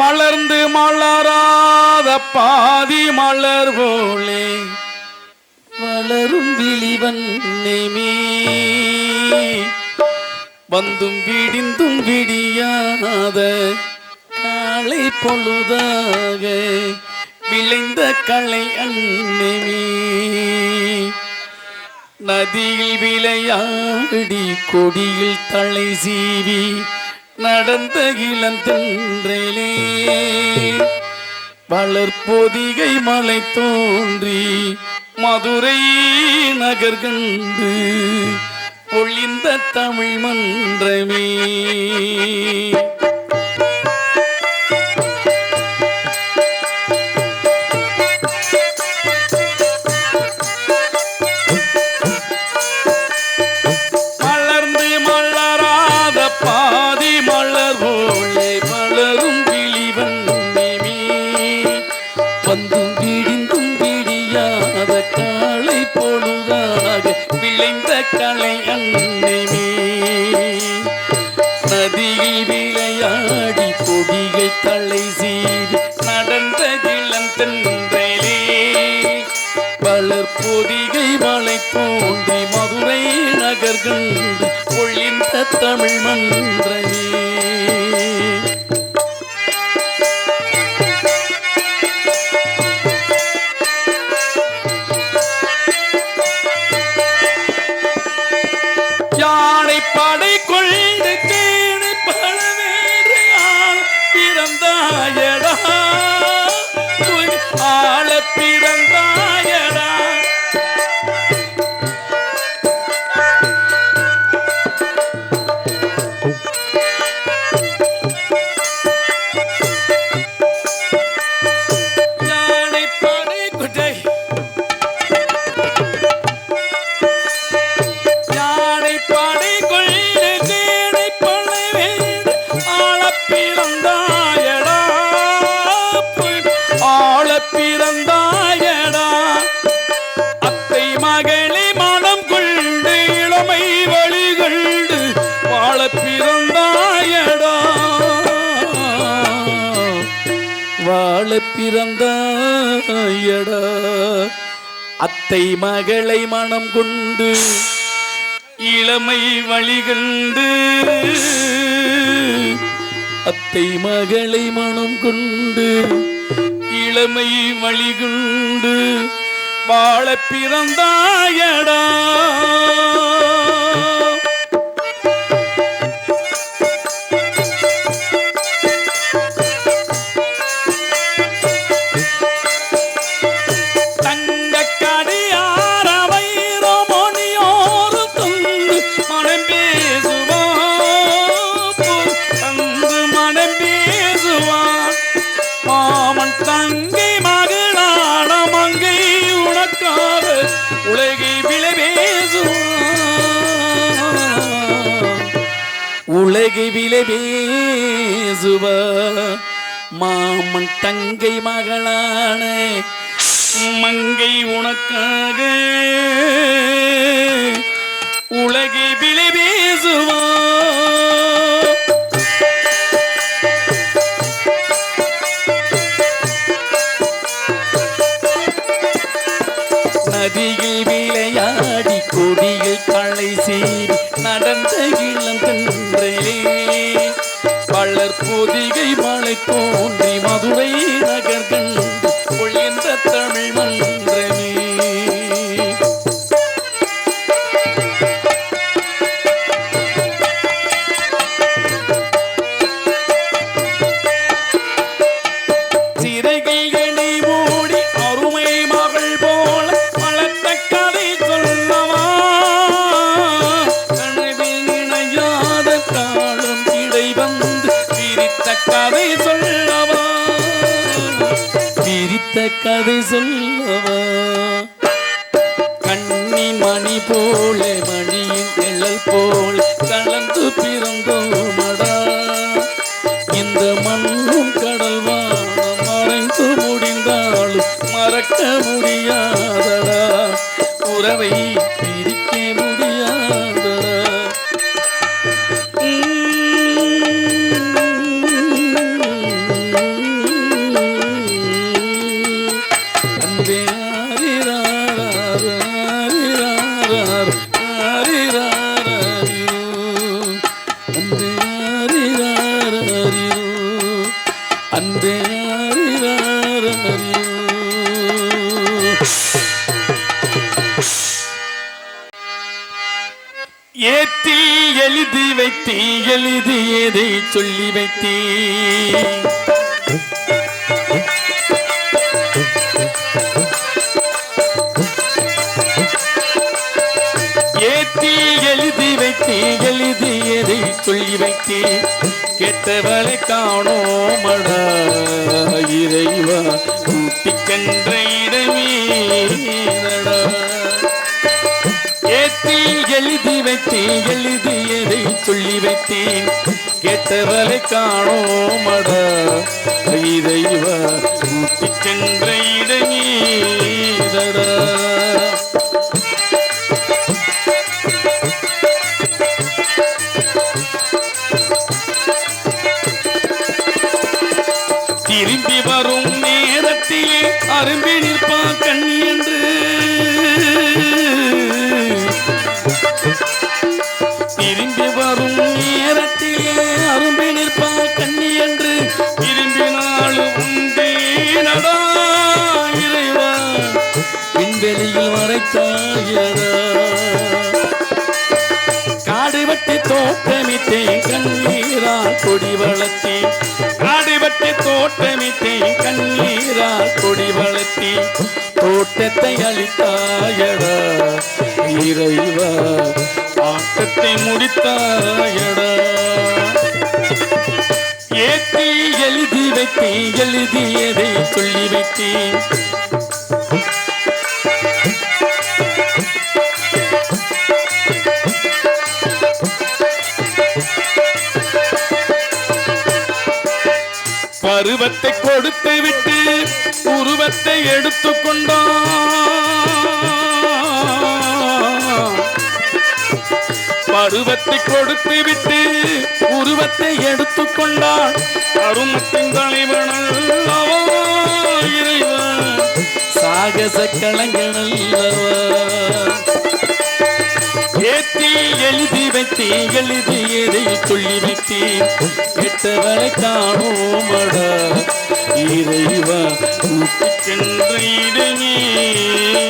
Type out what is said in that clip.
மலர்ந்து மலராத பாதி மலர் போலே வளரும் விழிவன்னைமே வந்தும் விடிந்தும் விடியாத காலை பொழுதாக விளைந்த களை அன்னைமே நதியில் விளையாடி கொடியில் தலை சீவி நடந்த இளந்தென்றலே வளர்பொதிகை மலை தோன்றி மதுரை நகர் கண்டு ஒளிந்த தமிழ் மன்றமே. கொடிகள் தலை சீர் நடந்த இளந்தன்றே பலர் பொதிகை மலை தோன்றி மதுரை நகர்கள் கண்டு ஒளிந்த தமிழ் மண் பிறந்தாயடா ஆளப் பிறந்தாயடா அத்தை மகளே மனம் கொண்டு இளமை வழி கொண்டு பிறந்தாயடா வாழப் பிறந்தாயடா அத்தை மகளை மனம் கொண்டு இளமை வழிகண்டு அத்தை மகளை மனம் கொண்டு இளமை வழிகண்டு வாழ பிறந்தாயடா. உலகை பேசுவ மாமன் தங்கை மகளான மங்கை உனக்காக உலகை விலை பேசுவான் வளர் பொதிகை மலை தோன்றி மதுரை நகர்கள் கதை சொல்லவா? பிரித்த கதை சொல்லவா? தீயல் இது எதை சொல்லி வைத்தே? ஏத்தி எழுதி வைத்தே எழுதியதை சொல்லி வைத்தே? கெட்டவளை காணோமடா இறைவா கூட்டி கன்ற இடமேடா ஏத்தி எழுதி வைத்தேன் கதை சொல்லி வைத்தேன். கேட்டவளை காணோமடா இறைவா கூட்டி சென்ற இடமேதடா. திரும்பி வரும் நேரத்திலே அரும்பி நிற்பான் கண்ணி என்று அரும்பி நிற்பா கண்ணி என்று திரும்பினாலும் உண்டே நடா இறைவா. விண்வெளியில் மறைத்தாயடா காடு வெட்டி தோட்டமிட்டேன் கண்ணீரா கொடி வளர்த்தேன். காடு வெட்டி தோட்டமிட்டேன் கண்ணீரா கொடி வளர்த்தேன். தோட்டத்தை அளித்தாயடா இறைவா. ஆட்டத்தை முடித்தாயடா ஏத்தி எழுதி வைத்தேன் எழுதியதை சொல்லி வைத்தேன் பருவத்தை கொடுத்து விட்டு உருவத்தை எடுத்துக்கொண்டான் பருவத்தை கொடுத்து விட்டு உருவத்தை எடுத்துக்கொண்டான் அருமத்தின் தலைவனல்லவா சாகச கலைஞனல்லவா ஏத்தி எழுதி வைத்தி எழுதி எதை சொல்லி வைத்தி கெட்டவளை காணோமடா இறைவா கூட்டி சென்ற இடமேதடா